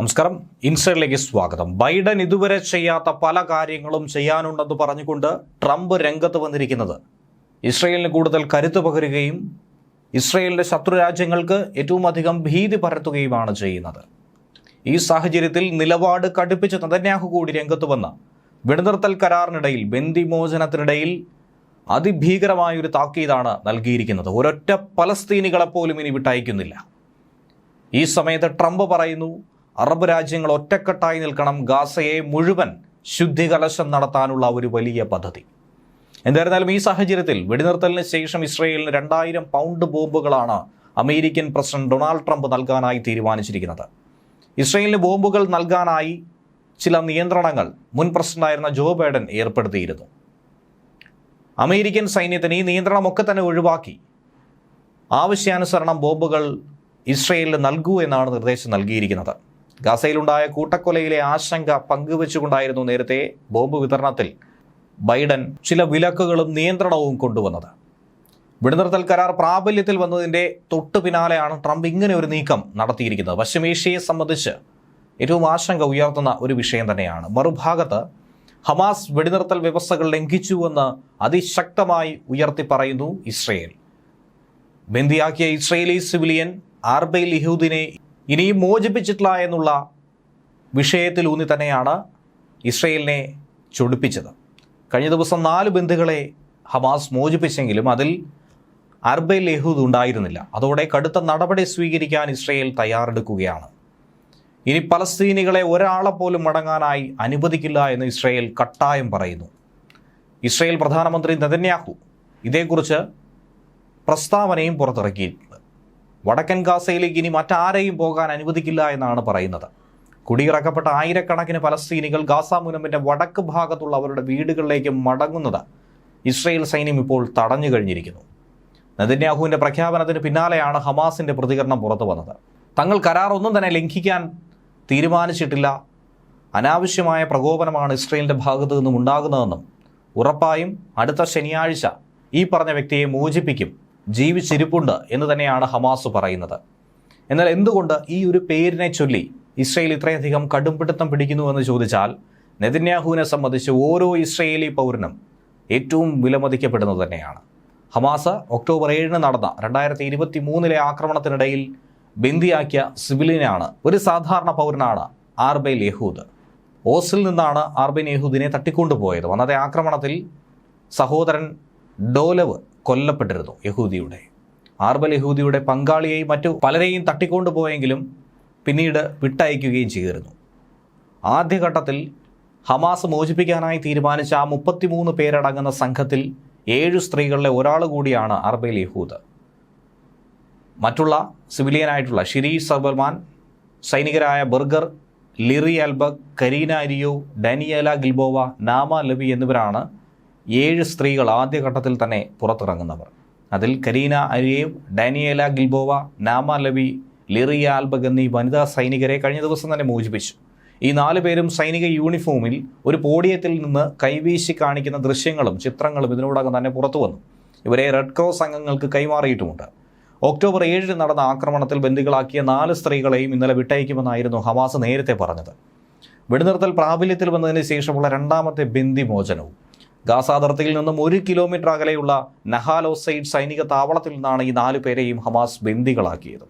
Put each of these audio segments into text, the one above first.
നമസ്കാരം. ഇൻസൈഡിലേക്ക് സ്വാഗതം. ബൈഡൻ ഇതുവരെ ചെയ്യാത്ത പല കാര്യങ്ങളും ചെയ്യാനുണ്ടെന്ന് പറഞ്ഞുകൊണ്ട് ട്രംപ് രംഗത്ത് വന്നിരിക്കുന്നത്. ഇസ്രയേലിന് കൂടുതൽ കരുത്ത് പകരുകയും ഇസ്രയേലിന്റെ ശത്രു രാജ്യങ്ങൾക്ക് ഏറ്റവും അധികം ഭീതി പരത്തുകയുമാണ് ചെയ്യുന്നത്. ഈ സാഹചര്യത്തിൽ നിലപാട് കടുപ്പിച്ച് നതന്യാഹു കൂടി രംഗത്ത് വന്ന് വെടിനിർത്തൽ കരാറിനിടയിൽ ബന്ദിമോചനത്തിനിടയിൽ അതിഭീകരമായൊരു താക്കീതാണ് നൽകിയിരിക്കുന്നത്. ഒരൊറ്റ പലസ്തീനികളെപ്പോലും ഇനി വിട്ടയക്കുന്നില്ല. ഈ സമയത്ത് ട്രംപ് പറയുന്നു അറബ് രാജ്യങ്ങൾ ഒറ്റക്കെട്ടായി നിൽക്കണം. ഗാസയെ മുഴുവൻ ശുദ്ധികലശം നടത്താനുള്ള ഒരു വലിയ പദ്ധതി. എന്തായിരുന്നാലും ഈ സാഹചര്യത്തിൽ വെടിനിർത്തലിന് ശേഷം ഇസ്രയേലിന് രണ്ടായിരം പൗണ്ട് ബോംബുകളാണ് അമേരിക്കൻ പ്രസിഡന്റ് ഡൊണാൾഡ് ട്രംപ് നൽകാനായി തീരുമാനിച്ചിരിക്കുന്നത്. ഇസ്രയേലിന് ബോംബുകൾ നൽകാനായി ചില നിയന്ത്രണങ്ങൾ മുൻ പ്രസിഡന്റായിരുന്ന ജോ ബൈഡൻ ഏർപ്പെടുത്തിയിരുന്നു. അമേരിക്കൻ സൈന്യത്തിന് ഈ നിയന്ത്രണമൊക്കെ തന്നെ ഒഴിവാക്കി. ആവശ്യാനുസരണം ബോംബുകൾ ഇസ്രയേലിന് നൽകൂ എന്നാണ് നിർദ്ദേശം നൽകിയിരിക്കുന്നത്. ഗാസയിലുണ്ടായ കൂട്ടക്കൊലയിലെ ആശങ്ക പങ്കുവെച്ചുകൊണ്ടായിരുന്നു നേരത്തെ ബോംബ് വിതരണത്തിൽ ബൈഡൻ ചില വിലക്കുകളും നിയന്ത്രണവും കൊണ്ടുവന്നത്. വെടിനിർത്തൽ കരാർ പ്രാബല്യത്തിൽ വന്നതിന്റെ തൊട്ടു പിന്നാലെയാണ് ട്രംപ് ഇങ്ങനെ ഒരു നീക്കം നടത്തിയിരിക്കുന്നത്. പശ്ചിമേഷ്യയെ സംബന്ധിച്ച് ഏറ്റവും ആശങ്ക ഉയർത്തുന്ന ഒരു വിഷയം തന്നെയാണ്. മറുഭാഗത്ത് ഹമാസ് വെടിനിർത്തൽ വ്യവസ്ഥകൾ ലംഘിച്ചുവെന്ന് അതിശക്തമായി ഉയർത്തി പറയുന്നു ഇസ്രയേൽ. ബന്ദിയാക്കിയ ഇസ്രയേലി സിവിലിയൻ ആർബൈൽ ലിഹൂദിനെ ഇനിയും മോചിപ്പിച്ചിട്ടില്ല എന്നുള്ള വിഷയത്തിൽ ഊന്നി തന്നെയാണ് ഇസ്രയേലിനെ ചൊടിപ്പിച്ചത്. കഴിഞ്ഞ ദിവസം നാല് ബന്ധുക്കളെ ഹമാസ് മോചിപ്പിച്ചെങ്കിലും അതിൽ അർബൽ യഹൂദ് ഉണ്ടായിരുന്നില്ല. അതോടെ കടുത്ത നടപടി സ്വീകരിക്കാൻ ഇസ്രയേൽ തയ്യാറെടുക്കുകയാണ്. ഇനി പലസ്തീനികളെ ഒരാളെ പോലും മടങ്ങാനായി അനുവദിക്കില്ല എന്ന് ഇസ്രയേൽ കട്ടായം പറയുന്നു. ഇസ്രയേൽ പ്രധാനമന്ത്രി നെതന്യാഹു ഇതേക്കുറിച്ച് പ്രസ്താവനയും പുറത്തിറക്കിയിട്ടുണ്ട് വടക്കൻ ഗാസയിലേക്ക് ഇനി മറ്റാരെയും പോകാൻ അനുവദിക്കില്ല എന്നാണ് പറയുന്നത്. കുടിയിറക്കപ്പെട്ട ആയിരക്കണക്കിന് പലസ്തീനികൾ ഗാസ മുനമ്പിന്റെ വടക്ക് ഭാഗത്തുള്ള അവരുടെ വീടുകളിലേക്ക് മടങ്ങുന്നത് ഇസ്രയേൽ സൈന്യം ഇപ്പോൾ തടഞ്ഞു കഴിഞ്ഞിരിക്കുന്നു. നെതന്യാഹുവിന്റെ പ്രഖ്യാപനത്തിന് പിന്നാലെയാണ് ഹമാസിന്റെ പ്രതികരണം പുറത്തു വന്നത്. തങ്ങൾ കരാറൊന്നും തന്നെ ലംഘിക്കാൻ തീരുമാനിച്ചിട്ടില്ല. അനാവശ്യമായ പ്രകോപനമാണ് ഇസ്രയേലിന്റെ ഭാഗത്തു നിന്നും ഉണ്ടാകുന്നതെന്നും ഉറപ്പായും അടുത്ത ശനിയാഴ്ച ഈ പറഞ്ഞ വ്യക്തിയെ മോചിപ്പിക്കും ജീവിച്ചിരിപ്പുണ്ട് എന്ന് തന്നെയാണ് ഹമാസ് പറയുന്നത്. എന്നാൽ എന്തുകൊണ്ട് ഈ ഒരു പേരിനെ ചൊല്ലി ഇസ്രയേൽ ഇത്രയധികം കടുംപിടുത്തം പിടിക്കുന്നു എന്ന് ചോദിച്ചാൽ നെതന്യാഹുവിനെ സംബന്ധിച്ച് ഓരോ ഇസ്രയേലി പൗരനും ഏറ്റവും വിലമതിക്കപ്പെടുന്നത് തന്നെയാണ്. ഹമാസ് ഒക്ടോബർ ഏഴിന് നടന്ന രണ്ടായിരത്തി ഇരുപത്തി മൂന്നിലെ ആക്രമണത്തിനിടയിൽ ബന്ദിയാക്കിയ സിവിലിനാണ് ഒരു സാധാരണ പൗരനാണ് ആർബൈൽ യഹൂദ്. ഓസിൽ നിന്നാണ് ആർബൈൻ യഹൂദിനെ തട്ടിക്കൊണ്ടുപോയത്. അന്നത്തെ ആക്രമണത്തിൽ സഹോദരൻ ഡോലവ് കൊല്ലപ്പെട്ടിരുന്നു യഹൂദിയുടെ. ആർബൽ യഹൂദിയുടെ പങ്കാളിയെയും മറ്റു പലരെയും തട്ടിക്കൊണ്ടുപോയെങ്കിലും പിന്നീട് വിട്ടയക്കുകയും ചെയ്തിരുന്നു. ആദ്യഘട്ടത്തിൽ ഹമാസ് മോചിപ്പിക്കാനായി തീരുമാനിച്ച ആ മുപ്പത്തിമൂന്ന് പേരടങ്ങുന്ന സംഘത്തിൽ ഏഴു സ്ത്രീകളിലെ ഒരാൾ കൂടിയാണ് അർബൈൽ യഹൂദ്. മറ്റുള്ള സിവിലിയനായിട്ടുള്ള ഷിരീഷ് സബർമാൻ സൈനികരായ Berger Liri Albag Karina Ariev Daniella Gilboa Naama Levy എന്നിവരാണ് ഏഴ് സ്ത്രീകൾ ആദ്യഘട്ടത്തിൽ തന്നെ പുറത്തിറങ്ങുന്നവർ. അതിൽ Kareena അരിയേവ് Daniela Gilboa Naama ലവി Liria ആൽബഗ് എന്നീ വനിതാ സൈനികരെ കഴിഞ്ഞ ദിവസം തന്നെ മോചിപ്പിച്ചു. ഈ നാല് പേരും സൈനിക യൂണിഫോമിൽ ഒരു പോഡിയത്തിൽ നിന്ന് കൈവീശി കാണിക്കുന്ന ദൃശ്യങ്ങളും ചിത്രങ്ങളും ഇതിനോടകം തന്നെ പുറത്തു വന്നു. ഇവരെ റെഡ് ക്രോസ് അംഗങ്ങൾക്ക് കൈമാറിയിട്ടുമുണ്ട്. ഒക്ടോബർ ഏഴിന് നടന്ന ആക്രമണത്തിൽ ബന്ദികളാക്കിയ നാല് സ്ത്രീകളെയും ഇന്നലെ വിട്ടയക്കുമെന്നായിരുന്നു ഹമാസ് നേരത്തെ പറഞ്ഞത്. വെടിനിർത്തൽ പ്രാബല്യത്തിൽ വന്നതിന് ശേഷമുള്ള രണ്ടാമത്തെ ബന്ദി മോചനവും. ഗാസ അതിർത്തിയിൽ നിന്നും ഒരു കിലോമീറ്റർ അകലെയുള്ള നഹാലോസൈഡ് സൈനിക താവളത്തിൽ നിന്നാണ് ഈ നാലു പേരെയും ഹമാസ് ബന്ദികളാക്കിയത്.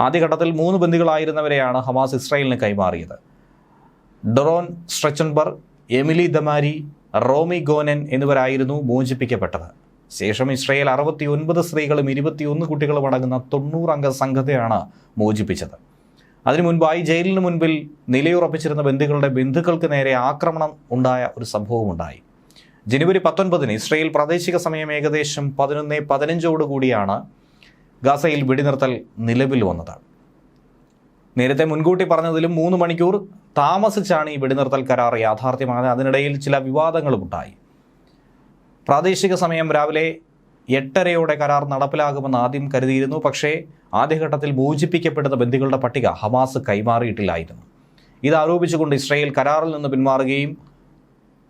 ആദ്യഘട്ടത്തിൽ മൂന്ന് ബന്ദികളായിരുന്നവരെയാണ് ഹമാസ് ഇസ്രായേലിന് കൈമാറിയത്. ഡൊറോൻ സ്ട്രെച്ചൻബർഗ് എമിലി ദമാരി റോമി ഗോനൻ എന്നിവരായിരുന്നു മോചിപ്പിക്കപ്പെട്ടത്. ശേഷം ഇസ്രായേൽ അറുപത്തി ഒൻപത് സ്ത്രീകളും ഇരുപത്തിയൊന്ന് കുട്ടികളും അടങ്ങുന്ന തൊണ്ണൂറംഗ സംഘത്തെയാണ് മോചിപ്പിച്ചത്. അതിനു മുൻപായി ജയിലിന് മുൻപിൽ നിലയുറപ്പിച്ചിരുന്ന ബന്ധുക്കളുടെ ബന്ധുക്കൾക്ക് നേരെ ആക്രമണം ഉണ്ടായ ഒരു സംഭവമുണ്ടായി. ജനുവരി പത്തൊൻപതിന് ഇസ്രയേൽ പ്രാദേശിക സമയം ഏകദേശം പതിനൊന്ന് പതിനഞ്ചോടുകൂടിയാണ് ഗാസയിൽ വെടിനിർത്തൽ നിലവിൽ വന്നത്. നേരത്തെ മുൻകൂട്ടി പറഞ്ഞതിലും മൂന്ന് മണിക്കൂർ താമസിച്ചാണ് ഈ വെടിനിർത്തൽ കരാർ യാഥാർത്ഥ്യമായത്. അതിനിടയിൽ ചില വിവാദങ്ങളും ഉണ്ടായി. പ്രാദേശിക സമയം രാവിലെ എട്ടരയോടെ കരാർ നടപ്പിലാകുമെന്ന് ആദ്യം കരുതിയിരുന്നു. പക്ഷേ ആദ്യഘട്ടത്തിൽ മോചിപ്പിക്കപ്പെടുന്ന ബന്ദികളുടെ പട്ടിക ഹമാസ് കൈമാറിയിട്ടില്ലായിരുന്നു. ഇത് ആരോപിച്ചുകൊണ്ട് ഇസ്രായേൽ കരാറിൽ നിന്ന് പിന്മാറുകയും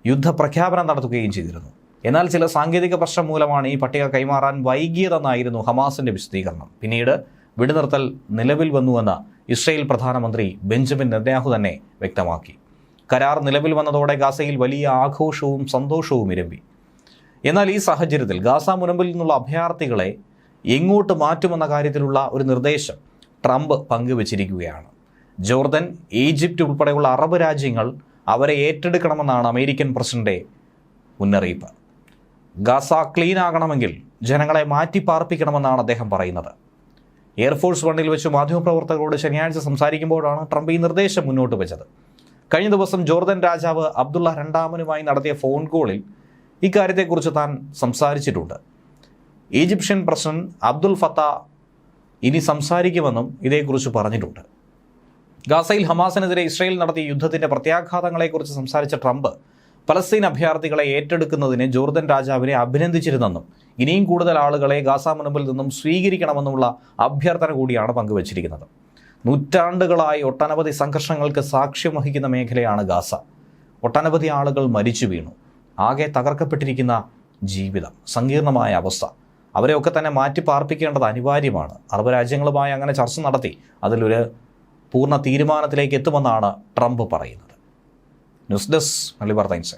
യുദ്ധപ്രഖ്യാപനം നടത്തുകയും ചെയ്തിരുന്നു. എന്നാൽ ചില സാങ്കേതിക പ്രശ്നം മൂലമാണ് ഈ പട്ടിക കൈമാറാൻ വൈകിയതെന്നായിരുന്നു ഹമാസിന്റെ വിശദീകരണം. പിന്നീട് വെടിനിർത്തൽ നിലവിൽ വന്നുവെന്ന് ഇസ്രയേൽ പ്രധാനമന്ത്രി ബെഞ്ചമിൻ നെതന്യാഹു തന്നെ വ്യക്തമാക്കി. കരാർ നിലവിൽ വന്നതോടെ ഗാസയിൽ വലിയ ആഘോഷവും സന്തോഷവും ഇരമ്പി. എന്നാൽ ഈ സാഹചര്യത്തിൽ ഗാസ മുനമ്പിൽ നിന്നുള്ള അഭയാർത്ഥികളെ എങ്ങോട്ട് മാറ്റുമെന്ന കാര്യത്തിലുള്ള ഒരു നിർദ്ദേശം ട്രംപ് പങ്കുവച്ചിരിക്കുകയാണ്. ജോർദൻ ഈജിപ്റ്റ് ഉൾപ്പെടെയുള്ള അറബ് രാജ്യങ്ങൾ അവരെ ഏറ്റെടുക്കണമെന്നാണ് അമേരിക്കൻ പ്രസിഡന്റെ മുന്നറിയിപ്പ്. ഗാസ ക്ലീൻ ആകണമെങ്കിൽ ജനങ്ങളെ മാറ്റി പാർപ്പിക്കണമെന്നാണ് അദ്ദേഹം പറയുന്നത്. എയർഫോഴ്സ് വണ്ണിൽ വെച്ച് മാധ്യമപ്രവർത്തകരോട് ശനിയാഴ്ച സംസാരിക്കുമ്പോഴാണ് ട്രംപ് ഈ നിർദ്ദേശം മുന്നോട്ട് വെച്ചത്. കഴിഞ്ഞ ദിവസം ജോർദൻ രാജാവ് അബ്ദുള്ള രണ്ടാമനുമായി നടത്തിയ ഫോൺ കോളിൽ ഇക്കാര്യത്തെക്കുറിച്ച് താൻ സംസാരിച്ചിട്ടുണ്ട്. ഈജിപ്ഷ്യൻ പ്രസിഡന്റ് അബ്ദുൽ ഫത്ത ഇനി സംസാരിക്കുമെന്നും ഇതേക്കുറിച്ച് പറഞ്ഞിട്ടുണ്ട്. ഗാസയിൽ ഹമാസിനെതിരെ ഇസ്രയേൽ നടത്തിയ യുദ്ധത്തിന്റെ പ്രത്യാഘാതങ്ങളെക്കുറിച്ച് സംസാരിച്ച ട്രംപ് പലസ്തീൻ അഭയാർത്ഥികളെ ഏറ്റെടുക്കുന്നതിന് ജോർദൻ രാജാവിനെ അഭിനന്ദിച്ചിരുന്നെന്നും ഇനിയും കൂടുതൽ ആളുകളെ ഗാസ മുനമ്പിൽ നിന്നും സ്വീകരിക്കണമെന്നുമുള്ള അഭ്യർത്ഥന കൂടിയാണ് പങ്കുവച്ചിരിക്കുന്നത്. നൂറ്റാണ്ടുകളായി ഒട്ടനവധി സംഘർഷങ്ങൾക്ക് സാക്ഷ്യം വഹിക്കുന്ന മേഖലയാണ് ഗാസ. ഒട്ടനവധി ആളുകൾ മരിച്ചു വീണു. ആകെ തകർക്കപ്പെട്ടിരിക്കുന്ന ജീവിതം സങ്കീർണമായ അവസ്ഥ. അവരെയൊക്കെ തന്നെ മാറ്റി പാർപ്പിക്കേണ്ടത് അനിവാര്യമാണ്. അറബ് രാജ്യങ്ങളുമായി അങ്ങനെ ചർച്ച നടത്തി അതിലൊരു പൂർണ തീരുമാനത്തിലേക്ക് എത്തുമെന്നാണ് ട്രംപ് പറയുന്നത്. News desk Malabar times